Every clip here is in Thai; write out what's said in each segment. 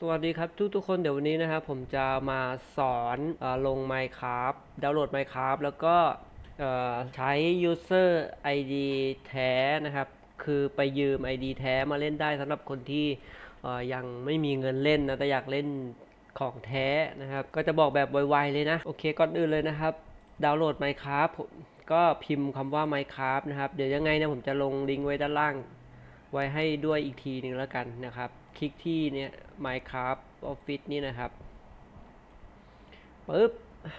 สวัสดีครับทุกทุกๆคนเดี๋ยววันนี้นะครับผมจะมาสอนอลง Minecraft ดาวน์โหลด Minecraft แล้วก็ใช้ user ID แท้นะครับ คือไปยืม ID แท้มาเล่นได้สำหรับคนที่ยังไม่มีเงินเล่นนะแต่อยากเล่นของแท้นะครับ ก็จะบอกแบบไวๆเลยนะ โอเคก่อนอื่นเลยนะครับ ดาวน์โหลด Minecraft ผมก็พิมพ์คำว่า Minecraft นะครับ เดี๋ยวยังไงเนี่ยผมจะลงลิงก์ไว้ด้านล่าง ไว้ให้ด้วยอีกทีหนึ่งแล้วกันนะครับ คลิกที่เนี่ย Minecraft Office นี่นะครับปึ๊บ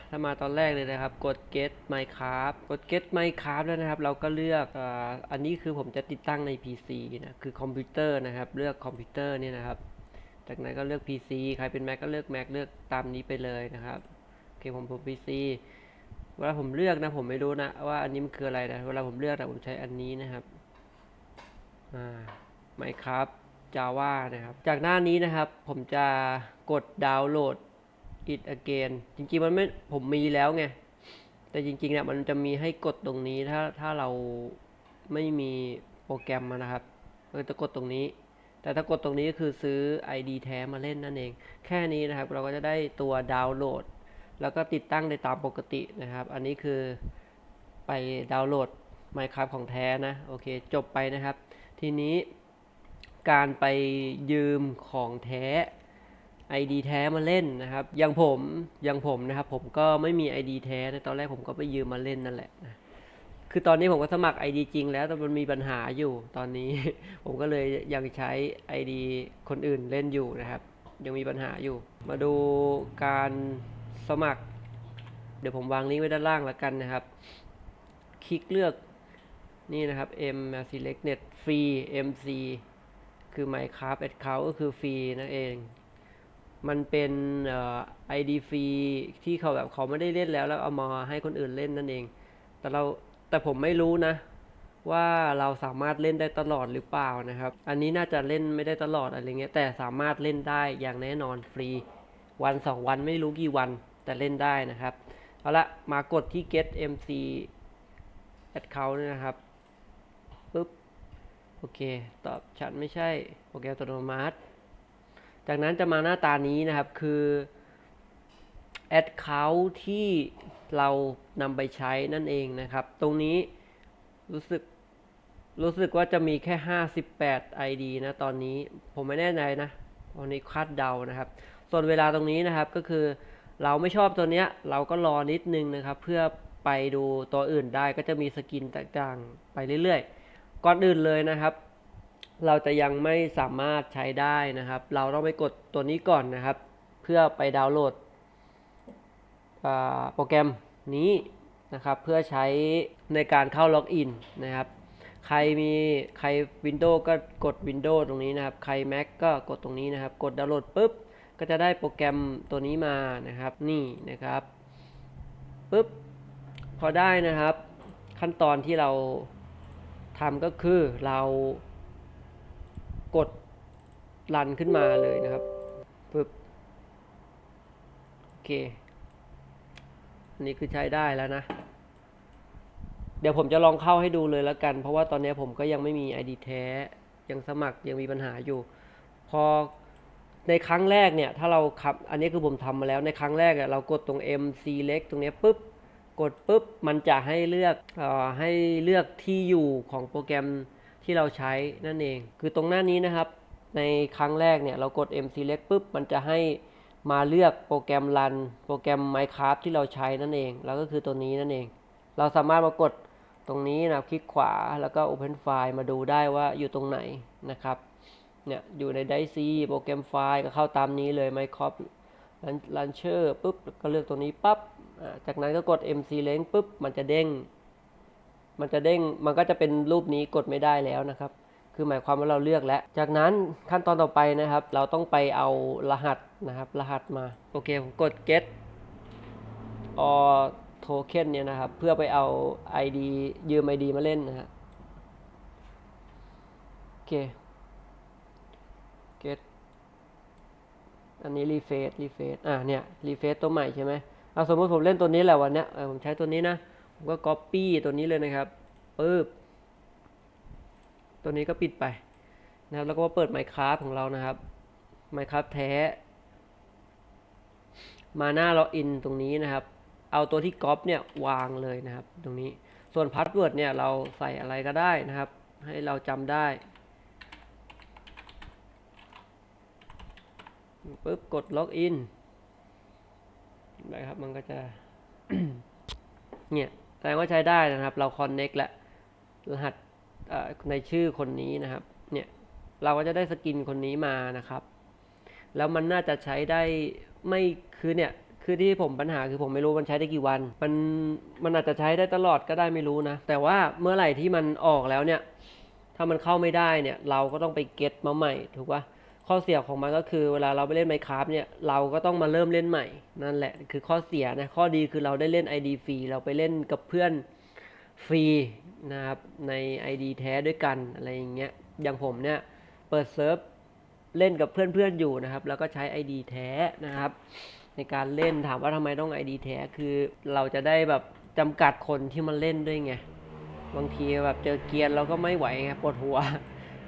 ถ้ามาตอนแรกเลยนะครับ กด get Minecraft กด get Minecraft แล้วนะครับ เราก็เลือกออันนี้คือผมจะติดตั้งใน PC นะ คือคอมพิวเตอร์นะครับ เลือกคอมพิวเตอร์นี่นะครับ จากนั้นก็เลือก PC ใครเป็น Mac ก็เลือก Mac เลือกตามนี้ไปเลยนะครับโอเคผมผม PC เวลาผมเลือกนะผมไม่รู้นะว่าอันนี้มันคืออะไรนะ เวลาผมเลือกนะผมใช้อันนี้นะครับ อ่า Minecraft Java นะครับ จากหน้านี้นะครับผมจะกดดาวน์โหลด it again จริงๆมันไม่ผมมีแล้วไง แต่จริงๆเนี่ยมันจะมีให้กดตรงนี้ถ้าถ้าเราไม่มีโปรแกรมมานะครับเราจะกดตรงนี้ แต่ถ้ากดตรงนี้ก็คือซื้อ ID แท้มาเล่นนั่นเอง แค่นี้นะครับเราก็จะได้ตัวดาวน์โหลด แล้วก็ติดตั้งได้ตามปกตินะครับ อันนี้คือไปดาวน์โหลด Minecraft ของแท้นะ โอเค จบไปนะครับ ทีนี้ การไปยืมของแท้ ID แท้มาเล่นนะครับ อย่างผมอย่างผมนะครับ ผมก็ไม่มี ID แท้ในตอนแรกผมก็ไปยืมมาเล่นนั่นแหละนะคือตอนนี้ผมก็สมัคร ID จริงแล้วแต่มันมีปัญหาอยู่ตอนนี้ ผมก็เลยยังใช้ ID คนอื่นเล่นอยู่นะครับ ยังมีปัญหาอยู่ มาดูการสมัคร เดี๋ยวผมวางลิงก์ไว้ด้านล่างแล้วกันนะครับ คลิกเลือกนี่นะครับ M Select Net Free MC คือ Minecraft Account ก็คือฟรีนั่นเอง มันเป็นเอ่อ ID ฟรีที่เขาแบบเขาไม่ได้เล่นแล้วแล้วเอามาให้คนอื่นเล่นนั่นเอง แต่เราแต่ผมไม่รู้นะ ว่าเราสามารถเล่นได้ตลอดหรือเปล่านะครับ อันนี้น่าจะเล่นไม่ได้ตลอดอะไรเงี้ยแต่สามารถเล่นได้อย่างแน่นอนฟรี วันสองวันไม่รู้กี่วันแต่เล่นได้นะครับเอาละมากดที่ get MC account นี่นะครับปุ๊บ โอเค ตอบฉันไม่ใช่โปรแกรมอัตโนมัติ จากนั้นจะมาหน้าตานี้นะครับคือ Account ที่เรานำไปใช้นั่นเองนะครับ ตรงนี้รู้สึกรู้สึกว่าจะมีแค่ 58 ID นะตอนนี้ผมไม่แน่ใจนะตอนนี้คาดเดานะครับ ส่วนเวลาตรงนี้นะครับก็คือเราไม่ชอบตัวเนี้ยเราก็รอนิดนึงนะครับ เพื่อไปดูตัวอื่นได้ก็จะมีสกินต่างๆ ไปเรื่อยๆ ก่อนอื่นเลยนะครับ เราจะยังไม่สามารถใช้ได้นะครับ เราต้องไปกดตัวนี้ก่อนนะครับ เพื่อไปดาวน์โหลดโปรแกรมนี้นะครับ เพื่อใช้ในการเข้าล็อกอินนะครับ ใครมีใคร Windows ก็กด Windows ตรงนี้นะครับ ใคร Mac ก็กดตรงนี้นะครับ กดดาวน์โหลดปุ๊บก็จะได้โปรแกรมตัวนี้มานะครับ นี่นะครับปุ๊บพอได้นะครับ ขั้นตอนที่เรา ทำก็คือเรากดรันขึ้นมาเลยนะครับปึ๊บโอเคอันนี้คือใช้ได้แล้วนะ เดี๋ยวผมจะลองเข้าให้ดูเลยแล้วกัน เพราะว่าตอนนี้ผมก็ยังไม่มี ID แท้ ยังสมัครยังมีปัญหาอยู่ พอในครั้งแรกเนี่ย ถ้าเราขับ อันนี้คือผมทำมาแล้วในครั้งแรกเรากดตรง M Select ตรงนี้ปุ๊บ กดปุ๊บมันจะให้เลือกออให้เลือกที่อยู่ของโปรแกรมที่เราใช้นั่นเอง คือตรงหน้านี้นะครับ ในครั้งแรกเนี่ยเรากด M Select ปุ๊บมันจะให้มาเลือกโปรแกรมรันโปรแกรม Minecraft ที่เราใช้นั่นเอง แล้วก็คือตัวนี้นั่นเอง เราสามารถมากดตรงนี้นะคลิกขวาแล้วก็ Open File มาดูได้ว่าอยู่ตรงไหนนะครับเนี่ยอยู่ในไดซีโปรแกรมไฟล์ก็เข้าตามนี้เลย Minecraft Launcher ปุ๊บก็เลือกตัวนี้ปั๊บ จากนั้นก็กด MC Link ปุ๊บ มันจะเด้ง มันจะเด้ง มันก็จะเป็นรูปนี้กดไม่ได้แล้วนะครับ คือหมายความว่าเราเลือกแล้ว จากนั้นขั้นตอนต่อไปนะครับ เราต้องไปเอารหัสนะครับ รหัสมา โอเค ผมกด get or token เนี่ยนะครับ เพื่อไปเอา ID ยืม ID มาเล่นนะฮะ โอเค get อันนี้รีเฟซรีเฟซอะเนี่ยรีเฟซตัวใหม่ใช่ไหม เอาสมมติผมเล่นตัวนี้แหละวันเนี้ยผมใช้ตัวนี้นะผมก็ copy ตัวนี้เลยนะครับปึ๊บตัวนี้ก็ปิดไปนะครับแล้วก็เปิด Minecraft ของเรานะครับ Minecraft แท้ มาหน้าล็อกอินตรงนี้นะครับ เอาตัวที่ก๊อปเนี่ยวางเลยนะครับ ตรงนี้ส่วนพาสเวิร์ดเนี่ยเราใส่อะไรก็ได้นะครับ ให้เราจำได้ปุ๊บกดล็อกอิน นะครับ มันก็จะ เนี่ยแสดงว่าใช้ได้นะครับ เราคอนเน็กแล้วรหัสในชื่อคนนี้นะครับ เนี่ยเราก็จะได้สกินคนนี้มานะครับ แล้วมันน่าจะใช้ได้ไม่คือเนี่ยคือที่ผมปัญหาคือผมไม่รู้มันใช้ได้กี่วัน มันมันอาจจะใช้ได้ตลอดก็ได้ไม่รู้นะ แต่ว่าเมื่อไหร่ที่มันออกแล้วเนี่ย ถ้ามันเข้าไม่ได้เนี่ย เราก็ต้องไปเก็ตมาใหม่ถูกปะ ข้อเสียของมันก็คือเวลาเราไปเล่นไมค r a f t เนี่ยเราก็ต้องมาเริ่มเล่นใหม่ นั่นแหละคือข้อเสียนะข้อดีคือเราได้เล่น ID ฟรีเราไปเล่นกับเพื่อนฟรีนะครับใน ID แท้ด้วยกันอะไรอย่างเงี้ยอย่างผมเนี่ยเปิดเซิร์ฟเล่นกับเพื่อนๆอยู่นะครับ แล้วก็ใช้ ID แท้นะครับ ในการเล่นถามว่าทำไมต้อง ID แท้คือเราจะได้แบบจำกัดคนที่มาเล่นด้วยไงบางทีแบบเจอเกียนเราก็ไม่ไหวไงปวดหัว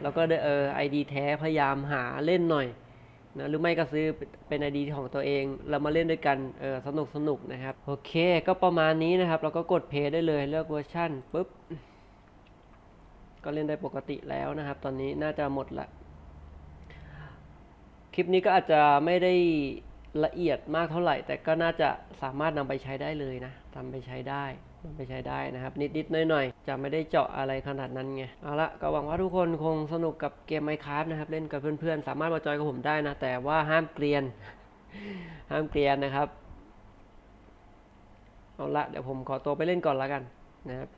แล้วก็ไอเออ ID แท้พยายามหาเล่นหน่อยนะหรือไม่ก็ซื้อเป็นไอดีของตัวเอง เรามาเล่นด้วยกันเออสนุกสนุกนะครับ โอเค ก็ประมาณนี้นะครับ เราก็กดเพย์ได้เลยเลือกเวอร์ชันปุ๊บ ก็เล่นได้ปกติแล้วนะครับ ตอนนี้น่าจะหมดละ คลิปนี้ก็อาจจะไม่ได้ ละเอียดมากเท่าไหร่ แต่ก็น่าจะสามารถนำไปใช้ได้เลยนะนำไปใช้ได้นำไปใช้ได้นะครับ นิดๆหน่อยๆ จะไม่ได้เจาะอะไรขนาดนั้นไง เอาละก็หวังว่าทุกคนคงสนุกกับเกม Minecraft นะครับ เล่นกับเพื่อนๆ สามารถมาจอยกับผมได้นะ แต่ว่าห้ามเกลียน ห้ามเกลียนนะครับ เอาละเดี๋ยวผมขอตัวไปเล่นก่อนละกันนะครับ